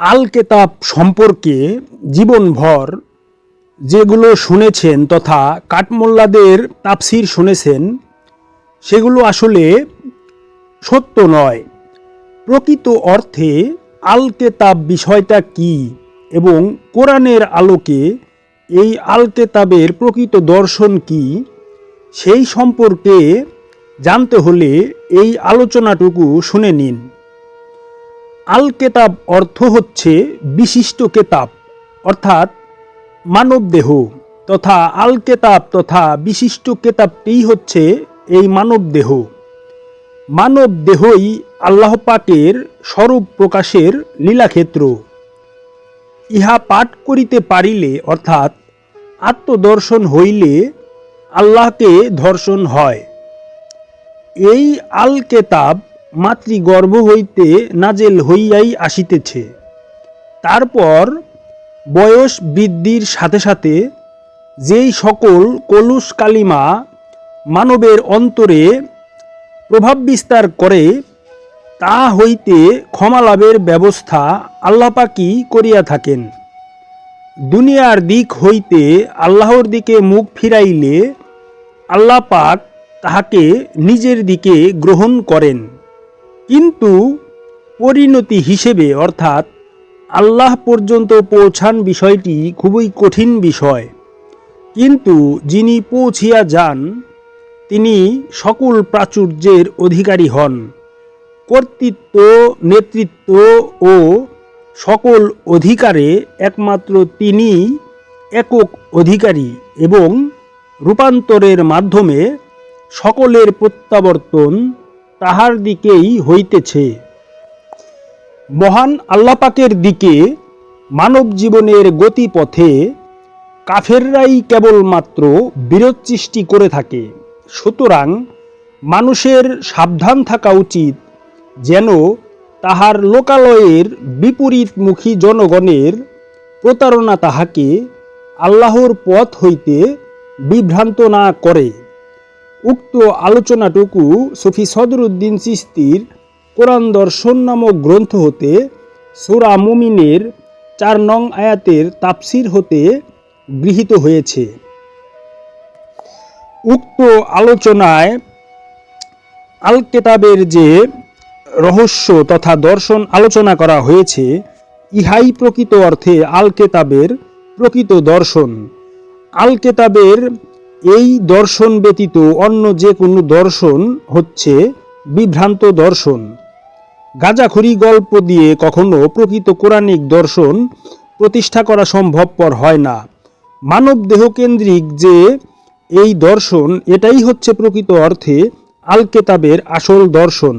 আল কেতাব সম্পর্কে জীবনভর যেগুলো শুনেছেন তথা কাঠমোল্লাদের তাফসির শুনেছেন, সেগুলো আসলে সত্য নয়। প্রকৃত অর্থে আল কেতাব বিষয়টা কি এবং কোরআনের আলোকে এই আল কেতাবের প্রকৃত দর্শন কি, সেই সম্পর্কে জানতে হলে এই আলোচনাটুকু শুনে নিন। আল কেতাব অর্থ হচ্ছে বিশিষ্ট কেতাব, অর্থাৎ মানবদেহ তথা আল কেতাব তথা বিশিষ্ট কেতাবটিই হচ্ছে এই মানবদেহ মানব দেহই আল্লাহ পাকের স্বরূপ প্রকাশের লীলাক্ষেত্র। ইহা পাঠ করিতে পারিলে, অর্থাৎ আত্মদর্শন হইলে আল্লাহকে ধর্ষণ হয়। এই আল কেতাব মাতৃগর্ভ হইতে নাজেল হইয়াই আসিতেছে। তারপর বয়স বৃদ্ধির সাথে সাথে যেই সকল কলুষ কালিমা মানবের অন্তরে প্রভাব বিস্তার করে, তা হইতে ক্ষমা লাভের ব্যবস্থা আল্লাপাকি করিয়া থাকেন। দুনিয়ার দিক হইতে আল্লাহর দিকে মুখ ফিরাইলে আল্লাহ পাক তাহাকে নিজের দিকে গ্রহণ করেন। কিন্তু পরিণতি হিসেবে অর্থাৎ আল্লাহ পর্যন্ত পৌঁছান বিষয়টি খুবই কঠিন বিষয়। কিন্তু যিনি পৌঁছিয়া যান, তিনি সকল প্রাচুর্যের অধিকারী হন। কর্তৃত্ব, নেতৃত্ব ও সকল অধিকারে একমাত্র তিনি একক অধিকারী এবং রূপান্তরের মাধ্যমে সকলের প্রত্যাবর্তন তাহার দিকেই হইতেছে। মহান আল্লাপাকের দিকে মানব জীবনের গতিপথে কাফেররাই কেবলমাত্র বিরোধ সৃষ্টি করে থাকে। সুতরাং মানুষের সাবধান থাকা উচিত যেন তাহার লোকালয়ের বিপরীতমুখী জনগণের প্রতারণা তাহাকে আল্লাহর পথ হইতে বিভ্রান্ত না করে। উক্ত আলোচনাটুকু সফি সদরুদ্দিন চিস্তির কোরআন দর্শন নামক গ্রন্থ হতে, সুরা মুমিনের চার নং আয়াতের তাপসির হতে গৃহীত হয়েছে। উক্ত আলোচনায় আল কেতাবের যে রহস্য তথা দর্শন আলোচনা করা হয়েছে, ইহাই প্রকৃত অর্থে আল কেতাবের প্রকৃত দর্শন। আল কেতাবের এই দর্শন ব্যতীত অন্য যে কোনো দর্শন হচ্ছে বিভ্রান্ত দর্শন। গাজাখুরি গল্প দিয়ে কখনো প্রকৃত কোরআনিক দর্শন প্রতিষ্ঠা করা সম্ভবপর হয় না। মানব দেহকেন্দ্রিক যে এই দর্শন, এটাই হচ্ছে প্রকৃত অর্থে আল কেতাবের আসল দর্শন।